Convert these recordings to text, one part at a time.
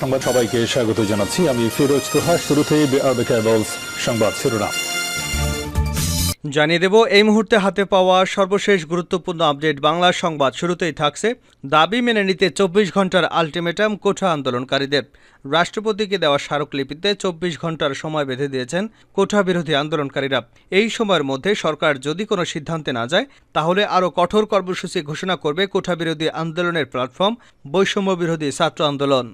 সংবাদ সবাইকে স্বাগত জানাচ্ছি। আমি ফিরোজ তোহা শুরুতেই সংবাদ শিরোনাম। জানিয়ে দেব, এই মুহূর্তে হাতে পাওয়া সর্বশেষ গুরুত্বপূর্ণ আপডেট বাংলা সংবাদ শুরুতেই থাকছে। দাবি মেনে নিতে চব্বিশ ঘণ্টার আলটিমেটাম কোঠা আন্দোলনকারীদের। রাষ্ট্রপতিকে দেওয়া স্মারকলিপিতে চব্বিশ ঘণ্টার সময় বেঁধে দিয়েছেন কোঠা বিরোধী আন্দোলনকারীরা। এই সময়ের মধ্যে সরকার যদি কোনো সিদ্ধান্তে না যায়, তাহলে আরও কঠোর কর্মসূচি ঘোষণা করবে কোঠা বিরোধী আন্দোলনের প্ল্যাটফর্ম বৈষম্য বিরোধী ছাত্র আন্দোলন।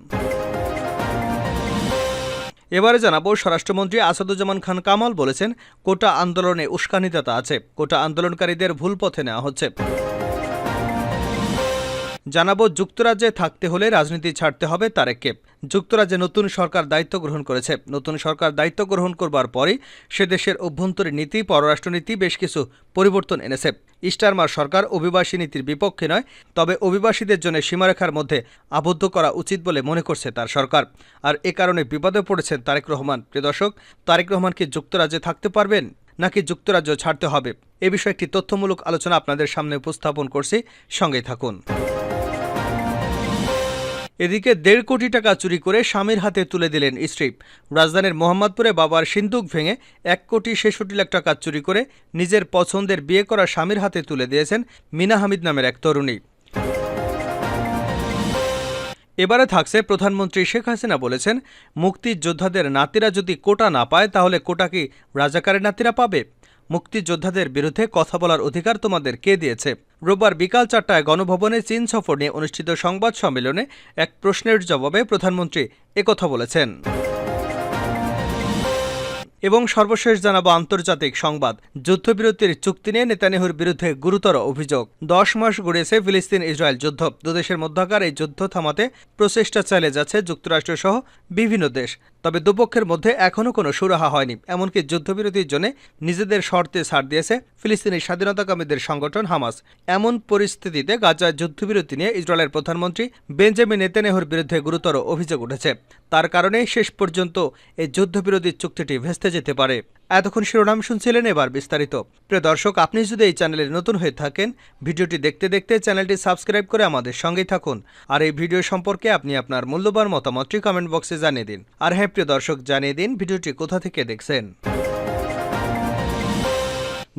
এবারে জানাব, স্বরাষ্ট্রমন্ত্রী আসাদুজ্জামান খান কামাল বলেছেন, কোটা আন্দোলনে উস্কানিদাতা আছে। কোটা আন্দোলনকারীদের ভুল পথে নেওয়া হচ্ছে। জানাব, যুক্তরাজ্যে থাকতে হলে রাজনীতি ছাড়তে হবে তারেককে। যুক্তরাজ্যে নতুন সরকার দায়িত্ব গ্রহণ করেছে। নতুন সরকার দায়িত্ব গ্রহণ করবার পরই সে দেশের অভ্যন্তরীণ নীতি, পররাষ্ট্রনীতি বেশ কিছু পরিবর্তন এনেছে। ইস্টারমার সরকার অভিবাসী নীতির বিপক্ষে নয়, তবে অভিবাসীদের জন্য সীমারেখার মধ্যে আবদ্ধ করা উচিত বলে মনে করছে তার সরকার। আর এ কারণে বিপদে পড়েছেন তারেক রহমান। প্রিয় দর্শক, তারেক রহমান কি যুক্তরাজ্যে থাকতে পারবেন, নাকি যুক্তরাজ্য ছাড়তে হবে? এ বিষয়ে একটি তথ্যমূলক আলোচনা আপনাদের সামনে উপস্থাপন করছি। সঙ্গেই থাকুন। এদিকে দেড় কোটি টাকা চুরি করে স্বামীর হাতে তুলে দিলেন স্ত্রী। রাজধানীর মোহাম্মদপুরে বাবার সিন্দুক ভেঙে এক কোটি ছেষট্টি লাখ টাকা চুরি করে নিজের পছন্দের বিয়ে করা স্বামীর হাতে তুলে দিয়েছেন মিনা হামিদ নামের এক তরুণী। এবারে থাকছে প্রধানমন্ত্রী শেখ হাসিনা বলেছেন, মুক্তিযোদ্ধাদের নাতিরা যদি কোটা না পায়, তাহলে কোটা কি রাজাকারের নাতিরা পাবে? মুক্তিযোদ্ধাদের বিরুদ্ধে কথা বলার অধিকার তোমাদের কে দিয়েছে? রোববার বিকাল চারটায় গণভবনে চীন সফর নিয়ে অনুষ্ঠিত সংবাদ সম্মেলনে এক প্রশ্নের জবাবে প্রধানমন্ত্রী একথা বলেছেন। এবং সর্বশেষ জানাব আন্তর্জাতিক সংবাদ। যুদ্ধবিরতির চুক্তি নিয়ে নেতানিহুর বিরুদ্ধে গুরুতর অভিযোগ। দশ মাস গড়িয়েছে ফিলিস্তিন ইসরায়েল যুদ্ধ। দুদেশের মধ্যকার এই যুদ্ধ থামাতে প্রচেষ্টা চালিয়ে যাচ্ছে যুক্তরাষ্ট্র সহ বিভিন্ন দেশ। তবে দুপক্ষের মধ্যে এখনও কোনো সুরাহা হয়নি। এমনকি যুদ্ধবিরতির জন্য নিজেদের শর্তে ছাড় দিয়েছে ফিলিস্তিনি স্বাধীনতাকামীদের সংগঠন হামাস। এমন পরিস্থিতিতে গাজায় যুদ্ধবিরতি নিয়ে ইসরায়েলের প্রধানমন্ত্রী বেঞ্জামিন নেতানিয়াহুর বিরুদ্ধে গুরুতর অভিযোগ উঠেছে। তার কারণে শেষ পর্যন্ত এই যুদ্ধবিরতির চুক্তিটি ভেস্তে যেতে পারে। এতক্ষণ শিরোনাম শুনছিলেন এবার বিস্তারিত। প্রিয় দর্শক, আপনি যদি এই চ্যানেলে নতুন হয়ে থাকেন, ভিডিওটি দেখতে দেখতে চ্যানেলটি সাবস্ক্রাইব করে আমাদের সঙ্গেই থাকুন। আর এই ভিডিও সম্পর্কে আপনি আপনার মূল্যবান মতামতটি কমেন্ট বক্সে জানিয়ে দিন। আর হ্যাঁ প্রিয় দর্শক, জানিয়ে দিন ভিডিওটি কোথা থেকে দেখছেন।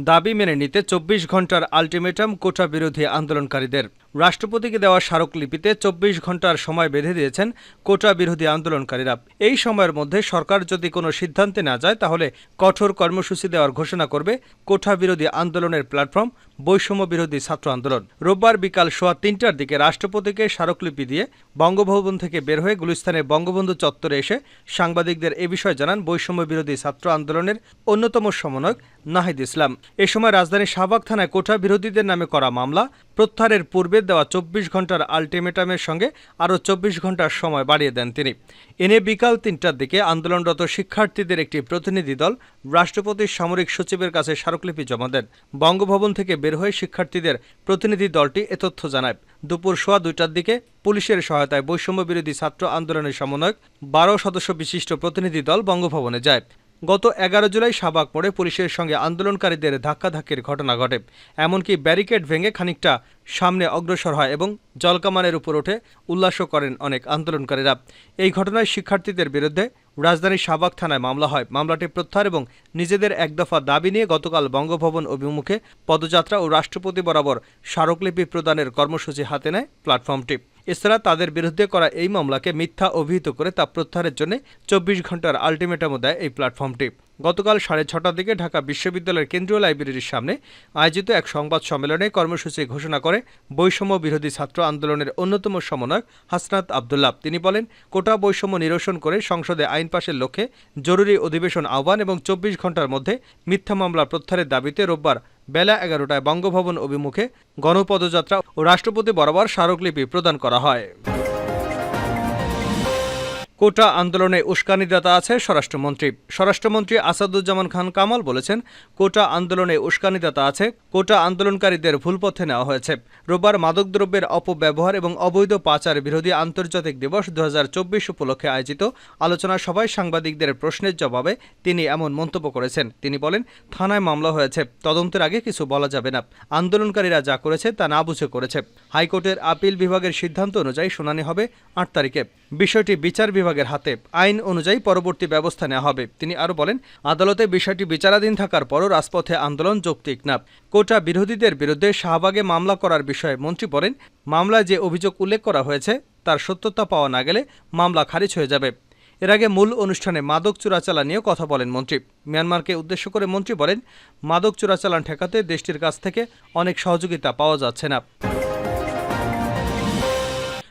দাবি মেনে নিতে চব্বিশ ঘণ্টার আলটিমেটাম কোটা বিরোধী আন্দোলনকারীদের। রাষ্ট্রপতিকে দেওয়া স্মারকলিপিতে চব্বিশ ঘণ্টার সময় বেঁধে দিয়েছেন কোটা বিরোধী আন্দোলনকারীরা। এই সময়ের মধ্যে সরকার যদি কোনো সিদ্ধান্তে না যায়, তাহলে কঠোর কর্মসূচি দেওয়ার ঘোষণা করবে কোঠা বিরোধী আন্দোলনের প্ল্যাটফর্ম বৈষম্য বিরোধী ছাত্র আন্দোলন। রোববার বিকাল সোয়া তিনটার দিকে রাষ্ট্রপতিকে স্মারকলিপি দিয়ে বঙ্গভবন থেকে বের হয়ে গুলিস্তানের বঙ্গবন্ধু চত্বরে এসে সাংবাদিকদের এ বিষয়ে জানান বৈষম্য বিরোধী ছাত্র আন্দোলনের অন্যতম সমন্বয়ক নাহিদ ইসলাম। এ সময় রাজধানীর শাহবাগ থানায় কোঠা বিরোধীদের নামে করা মামলা প্রত্যাহারের পূর্বে দেওয়া চব্বিশ ঘণ্টার আলটিমেটামের সঙ্গে আরও চব্বিশ ঘণ্টার সময় বাড়িয়ে দেন তিনি। এনে বিকাল তিনটার দিকে আন্দোলনরত শিক্ষার্থীদের একটি প্রতিনিধি দল রাষ্ট্রপতির সামরিক সচিবের কাছে স্মারকলিপি জমা দেন। বঙ্গভবন থেকে বের হয়ে শিক্ষার্থীদের প্রতিনিধি দলটি এ তথ্য জানায়। দুপুর সোয়া দুইটার দিকে পুলিশের সহায়তায় বৈষম্য বিরোধী ছাত্র আন্দোলনের সমন্বয়ক বারো সদস্য বিশিষ্ট প্রতিনিধি দল বঙ্গভবনে যায়। গত এগারো জুলাই শাহবাগ মোড়ে পুলিশের সঙ্গে আন্দোলনকারীদের ধাক্কাধাক্কির ঘটনা ঘটে। এমনকি ব্যারিকেড ভেঙে খানিকটা সামনে অগ্রসর হয় এবং জলকামানের উপর উঠে উল্লাসও করেন অনেক আন্দোলনকারীরা। এই ঘটনায় শিক্ষার্থীদের বিরুদ্ধে রাজধানীর শাহবাগ থানায় মামলা হয়। মামলাটি প্রত্যাহার এবং নিজেদের এক দফা দাবি নিয়ে গতকাল বঙ্গভবন অভিমুখে পদযাত্রা ও রাষ্ট্রপতি বরাবর স্মারকলিপি প্রদানের কর্মসূচি হাতে নেয় প্ল্যাটফর্মটি। এছাড়া তাদের বিরুদ্ধে করা এই মামলাকে মিথ্যা অভিহিত করে তা প্রত্যাহারের জন্য চব্বিশ ঘণ্টার আলটিমেটামও দেয় এই প্ল্যাটফর্মটি। গতকাল সাড়ে ছটার দিকে ঢাকা বিশ্ববিদ্যালয়ের কেন্দ্রীয় লাইব্রেরির সামনে আয়োজিত এক সংবাদ সম্মেলনে কর্মসূচি ঘোষণা করে বৈষম্য বিরোধী ছাত্র আন্দোলনের অন্যতম সমন্বয়ক হাসনাত আবদুল্লাহ। তিনি বলেন, কোটা বৈষম্য নিরসন করে সংসদে আইন পাশের লক্ষ্যে জরুরি অধিবেশন আহ্বান এবং চব্বিশ ঘণ্টার মধ্যে মিথ্যা মামলা প্রত্যাহারের দাবিতে রোববার বেলা এগারোটায় বঙ্গভবন অভিমুখে গণপদযাত্রা ও রাষ্ট্রপতি বরাবর স্মারকলিপি প্রদান করা হয়। কোটা আন্দোলনে উস্কানিদাতা আছে স্বরাষ্ট্রমন্ত্রী। স্বরাষ্ট্রমন্ত্রী আসাদুজ্জামান খান কামাল বলেছেন, কোটা আন্দোলনে উস্কানি উস্কানিদাতা আছে, কোটা আন্দোলনকারীদের ভুল পথে নেওয়া হয়েছে। রোববার মাদকদ্রব্যের অপব্যবহার এবং অবৈধ পাচার বিরোধী আন্তর্জাতিক দিবস দুহাজার চব্বিশ উপলক্ষে আয়োজিত আলোচনা সভায় সাংবাদিকদের প্রশ্নের জবাবে তিনি এমন মন্তব্য করেছেন। তিনি বলেন, থানায় মামলা হয়েছে, তদন্তের আগে কিছু বলা যাবে না। আন্দোলনকারীরা যা করেছে তা না বুঝে করেছে। হাইকোর্টের আপিল বিভাগের সিদ্ধান্ত অনুযায়ী শুনানি হবে আট তারিখে। বিষয়টি বিচার বিভাগের হাতে। আইন অনুযায়ী পরবর্তী ব্যবস্থা নেওয়া হবে। তিনি আরও বলেন, আদালতে বিষয়টি বিচারাধীন থাকার পরও রাজপথে আন্দোলন যৌক্তিক না। কোটা বিরোধীদের বিরুদ্ধে শাহবাগে মামলা করার বিষয়ে মন্ত্রী বলেন, মামলায় যে অভিযোগ উল্লেখ করা হয়েছে, তার সত্যতা পাওয়া না গেলে মামলা খারিজ হয়ে যাবে। এর আগে মূল অনুষ্ঠানে মাদক চোরাচালান নিয়েও কথা বলেন মন্ত্রী। মিয়ানমারকে উদ্দেশ্য করে মন্ত্রী বলেন, মাদক চোরাচালান ঠেকাতে দেশটির কাছ থেকে অনেক সহযোগিতা পাওয়া যাচ্ছে না।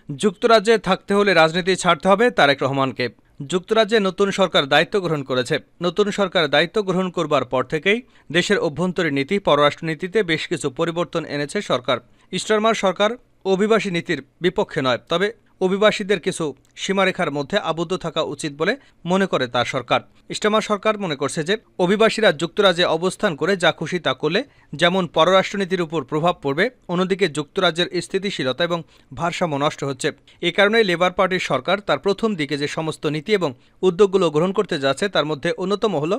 যুক্তরাজ্যে থাকতে হলে রাজনীতি ছাড়তে হবে তারেক রহমানকে। যুক্তরাজ্যে নতুন সরকার দায়িত্ব গ্রহণ করেছে। নতুন সরকার দায়িত্ব গ্রহণ করবার পর থেকেই দেশের অভ্যন্তরীণ নীতি, পররাষ্ট্রনীতিতে বেশ কিছু পরিবর্তন এনেছে সরকার। ইস্টারমার সরকার অভিবাসী নীতির বিপক্ষে নয়, তবে অভিবাসীদের কিছু সীমারেখার মধ্যে আবদ্ধ থাকা উচিত বলে মনে করে তার সরকার। ইস্টামার সরকার মনে করছে যে, অভিবাসীরা যুক্তরাজ্যে অবস্থান করে যা খুশি তা করলে, যেমন পররাষ্ট্রনীতির উপর প্রভাব পড়বে, অন্যদিকে যুক্তরাজ্যের স্থিতিশীলতা এবং ভারসাম্য নষ্ট হচ্ছে। এ কারণে লেবার পার্টির সরকার তার প্রথম দিকে যে সমস্ত নীতি এবং উদ্যোগগুলো গ্রহণ করতে যাচ্ছে, তার মধ্যে অন্যতম হল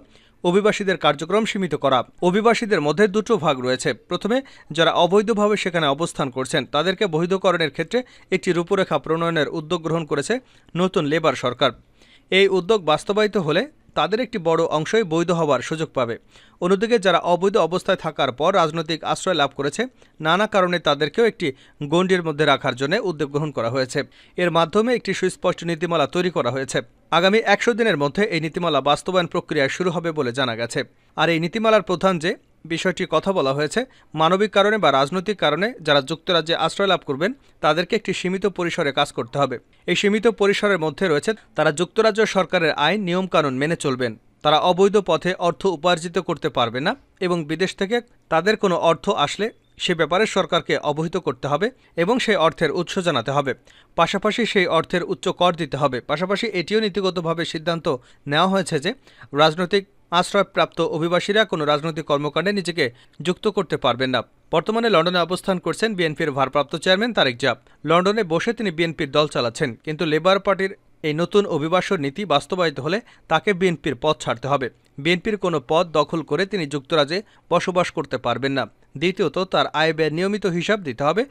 অভিবাসীদের কার্যক্রম সীমিত করা। অভিবাসীদের মধ্যে দুটো ভাগ রয়েছে। প্রথমে, যারা অবৈধভাবে সেখানে অবস্থান করছেন, তাদেরকে বৈধকরণের ক্ষেত্রে একটি রূপরেখা প্রণয়নের উদ্যোগ গ্রহণ করেছে নতুন লেবার সরকার। এই উদ্যোগ বাস্তবায়িত হলে তাদের একটি বড় অংশই বৈধ হওয়ার সুযোগ পাবে। অন্যদিকে যারা অবৈধ অবস্থায় থাকার পর রাজনৈতিক আশ্রয় লাভ করেছে, নানা কারণে তাদেরকেও একটি গণ্ডির মধ্যে রাখার জন্য উদ্যোগ গ্রহণ করা হয়েছে। এর মাধ্যমে একটি সুস্পষ্ট নীতিমালা তৈরি করা হয়েছে। আগামী একশো দিনের মধ্যে এই নীতিমালা বাস্তবায়ন প্রক্রিয়া শুরু হবে বলে জানা গেছে। আর এই নীতিমালার প্রধান যে বিষয়টি কথা বলা হয়েছে, মানবিক কারণে বা রাজনৈতিক কারণে যারা যুক্তরাজ্যে আশ্রয় লাভ করবেন, তাদেরকে একটি সীমিত পরিসরে কাজ করতে হবে। এই সীমিত পরিসরের মধ্যে রয়েছে, তারা যুক্তরাজ্য সরকারের আইন, নিয়মকানুন মেনে চলবেন। তারা অবৈধ পথে অর্থ উপার্জিত করতে পারবে না এবং বিদেশ থেকে তাদের কোনো অর্থ আসলে সে ব্যাপারে সরকারকে অবহিত করতে হবে এবং সেই অর্থের উৎস জানাতে হবে। পাশাপাশি সেই অর্থের উচ্চ কর দিতে হবে। পাশাপাশি এটিও নীতিগতভাবে সিদ্ধান্ত নেওয়া হয়েছে যে, রাজনৈতিক আশ্রয়প্রাপ্ত অভিবাসীরা কোনো রাজনৈতিক কর্মকাণ্ডে নিজেকে যুক্ত করতে পারবেন না। বর্তমানে লন্ডনে অবস্থান করছেন বিএনপির ভারপ্রাপ্ত চেয়ারম্যান তারেক জাপ লন্ডনে বসে তিনি বিএনপির দল চালাচ্ছেন, কিন্তু লেবার পার্টির এই নতুন অভিবাসন নীতি বাস্তবায়িত হলে তাকে বিএনপির পদ ছাড়তে হবে। বিএনপির কোনো পদ দখল করে তিনি যুক্তরাজ্যে বসবাস করতে পারবেন না। দ্বিতীয়ত, তার আয় ব্যয় নিয়মিত হিসাব দিতে হবে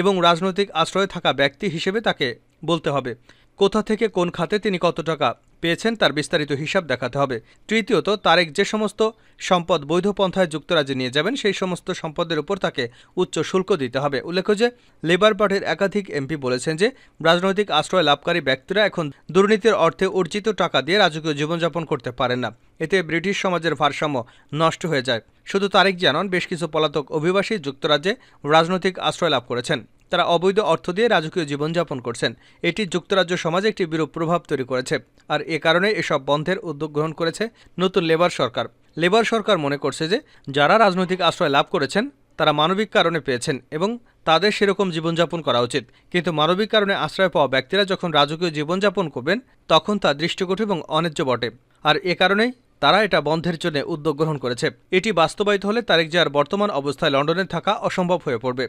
এবং রাজনৈতিক আশ্রয়ে থাকা ব্যক্তি হিসেবে তাকে বলতে হবে। কোথা থেকে কোন খাতে তিনি কত টাকা পেয়েছেন তার বিস্তারিত হিসাব দেখাতে হবে। তৃতীয়ত, তারেক যে সমস্ত সম্পদ বৈধ পন্থায় যুক্তরাজ্যে নিয়ে যাবেন, সেই সমস্ত সম্পদের উপর তাকে উচ্চ শুল্ক দিতে হবে। উল্লেখ্য যে, লেবার পার্টির একাধিক এমপি বলেছেন যে, রাজনৈতিক আশ্রয় লাভকারী ব্যক্তিরা এখন দুর্নীতির অর্থে অর্জিত টাকা দিয়ে রাজকীয় জীবনযাপন করতে পারেন না। এতে ব্রিটিশ সমাজের ভারসাম্য নষ্ট হয়ে যায়। শুধু তারেক জানান, বেশ কিছু পলাতক অভিবাসী যুক্তরাজ্যে রাজনৈতিক আশ্রয় লাভ করেছেন। তারা অবৈধ অর্থ দিয়ে রাজকীয় জীবনযাপন করছেন। এটি যুক্তরাজ্য সমাজে একটি বিরূপ প্রভাব তৈরি করেছে। আর এ কারণে এসব বন্ধের উদ্যোগ গ্রহণ করেছে নতুন লেবার সরকার। লেবার সরকার মনে করছে যে, যারা রাজনৈতিক আশ্রয় লাভ করেছেন, তারা মানবিক কারণে পেয়েছেন এবং তাদের সেরকম জীবনযাপন করা উচিত। কিন্তু মানবিক কারণে আশ্রয় পাওয়া ব্যক্তিরা যখন রাজকীয় জীবনযাপন করবেন, তখন তা দৃষ্টিকটু এবং অন্যায্য বটে। আর এ কারণেই তারা এটা বন্ধের জন্য উদ্যোগ গ্রহণ করেছে। এটি বাস্তবায়িত হলে তারেক জিয়ার বর্তমান অবস্থায় লন্ডনে থাকা অসম্ভব হয়ে পড়বে।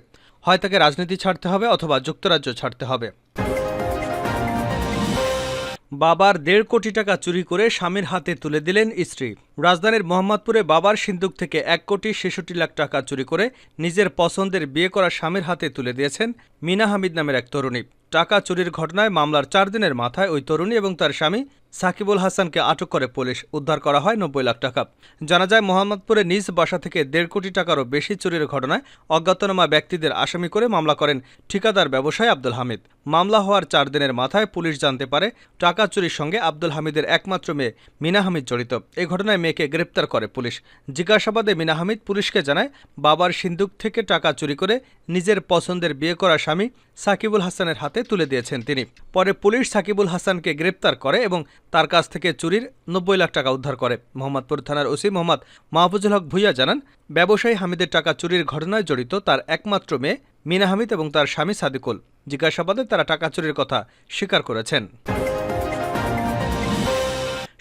হয় তাকে রাজনীতি ছাড়তে হবে অথবা যুক্তরাজ্য ছাড়তে হবে। বাবার দেড় কোটি টাকা চুরি করে স্বামীর হাতে তুলে দিলেন স্ত্রী। রাজধানীর মোহাম্মদপুরে বাবার সিন্দুক থেকে এক কোটি ছেষট্টি লাখ টাকা চুরি করে নিজের পছন্দের বিয়ে করা স্বামীর হাতে তুলে দিয়েছেন মিনা হামিদ নামের এক তরুণী। টাকা চুরির ঘটনায় মামলার চার দিনের মাথায় ওই তরুণী এবং তার স্বামী সাকিবুল হাসানকে আটক করে পুলিশ। উদ্ধার করা হয় নব্বই লাখ টাকা। জানা যায়, মোহাম্মদপুরে নিজ বাসা থেকে দেড় কোটি টাকারও বেশি চুরির ঘটনায় অজ্ঞাতনামা ব্যক্তিদের আসামি করে মামলা করেন ঠিকাদার ব্যবসায়ী আব্দুল হামিদ। মামলা হওয়ার চার দিনের মাথায় পুলিশ জানতে পারে, টাকা চুরির সঙ্গে আব্দুল হামিদের একমাত্র মেয়ে মিনা হামিদ জড়িত। এই ঘটনায় মেয়েকে গ্রেপ্তার করে পুলিশ। জিজ্ঞাসাবাদে মিনা হামিদ পুলিশকে জানায়, বাবার সিন্দুক থেকে টাকা চুরি করে নিজের পছন্দের বিয়ে করা স্বামী সাকিবুল হাসানের হাতে তুলে দিয়েছেন তিনি। পরে পুলিশ সাকিবুল হাসানকে গ্রেপ্তার করে এবং তার কাছ থেকে চুরির নব্বই লাখ টাকা উদ্ধার করে। মোহাম্মদপুর থানার ওসি মোহাম্মদ মাহফুজুল হক ভুইয়া জানান, ব্যবসায়ী হামিদের টাকা চুরির ঘটনায় জড়িত তার একমাত্র মেয়ে মিনা হামিদ এবং তার স্বামী সাদিকুল। জিজ্ঞাসাবাদে তারা টাকা চুরির কথা স্বীকার করেছেন।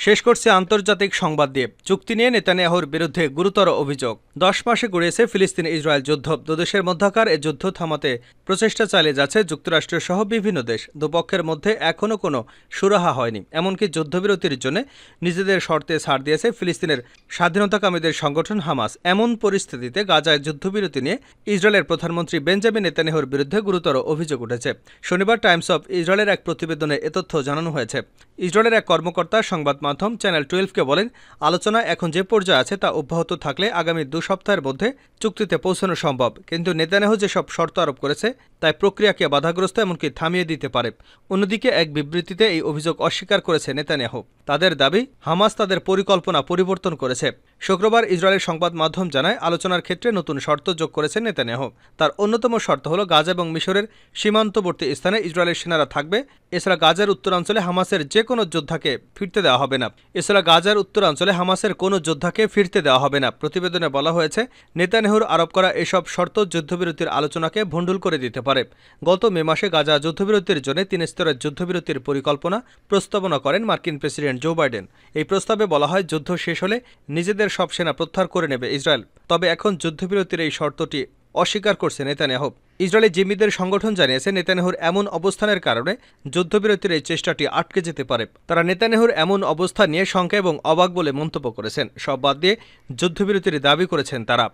শেষ করছে আন্তর্জাতিক সংবাদ দিয়ে চুক্তি নিয়ে নেতানিয়াহুর বিরুদ্ধে গুরুতর অভিযোগ। দশ মাসে গড়িয়েছে ফিলিস্তিন ইসরায়েল যুদ্ধ। দুদেশের মধ্যকার এ যুদ্ধ থামাতে প্রচেষ্টা চালিয়ে যাচ্ছে যুক্তরাষ্ট্র সহ বিভিন্ন দেশ। দুপক্ষের মধ্যে এখনও কোনো সুরাহা হয়নি। এমনকি যুদ্ধবিরতির জন্য নিজেদের শর্তে ছাড় দিয়েছে ফিলিস্তিনের স্বাধীনতাকামীদের সংগঠন হামাস। এমন পরিস্থিতিতে গাজায় যুদ্ধবিরতি নিয়ে ইসরায়েলের প্রধানমন্ত্রী বেঞ্জামিন নেতানিয়াহুর বিরুদ্ধে গুরুতর অভিযোগ উঠেছে। শনিবার টাইমস অফ ইসরায়েলের এক প্রতিবেদনে এ তথ্য জানানো হয়েছে। ইসরায়েলের এক কর্মকর্তা সংবাদ মাধ্যম চ্যানেল টুয়েলভকে বলেন, আলোচনা এখন যে পর্যায়ে আছে তা অব্যাহত থাকলে আগামী দু সপ্তাহের মধ্যে চুক্তিতে পৌঁছানো সম্ভব। কিন্তু নেতানেহ যেসব শর্ত আরোপ করেছে, তাই প্রক্রিয়াকে বাধাগ্রস্ত এমনকি থামিয়ে দিতে পারে। অন্যদিকে এক বিবৃতিতে এই অভিযোগ অস্বীকার করেছে নেতানেহ। তাদের দাবি, হামাস তাদের পরিকল্পনা পরিবর্তন করেছে। শুক্রবার ইসরায়েলের সংবাদ মাধ্যম জানায়, আলোচনার ক্ষেত্রে নতুন শর্ত যোগ করেছে নেতানিয়াহু। তার অন্যতম শর্ত হল গাজা এবং মিশরের সীমান্তবর্তী স্থানে ইসরায়েলের সেনারা থাকবে। এছাড়া গাজার উত্তরাঞ্চলে হামাসের যে কোনো যোদ্ধাকে ফিরতে দেওয়া হবে না। এছাড়া গাজার উত্তরাঞ্চলে হামাসের কোনো যোদ্ধাকে ফিরতে দেওয়া হবে না। প্রতিবেদনে বলা হয়েছে, নেতানিয়াহুর আরোপ করা এসব শর্ত যুদ্ধবিরতির আলোচনাকে ভণ্ডুল করে দিতে পারে। গত মে মাসে গাজা যুদ্ধবিরতির জন্য তিন স্তরের যুদ্ধবিরতির পরিকল্পনা প্রস্তাবনা করেন মার্কিন প্রেসিডেন্ট জো বাইডেন। এই প্রস্তাবে বলা হয়, যুদ্ধ শেষ হলে নিজেদের সব সেনা প্রত্যাহার করে নেবে ইসরায়েল। তবে এখন যুদ্ধবিরতির এই শর্তটি অস্বীকার করছে নেতানিয়াহু। ইসরায়েলি জিম্মিদের সংগঠন জানিয়েছে, নেতানিয়াহুর এমন অবস্থানের কারণে যুদ্ধবিরতির এই চেষ্টাটি আটকে যেতে পারে। তারা নেতানিয়াহুর এমন অবস্থা নিয়ে শঙ্কা এবং অবাক বলে মন্তব্য করেছেন। সব বাদ দিয়ে যুদ্ধবিরতির দাবি করেছেন তারা।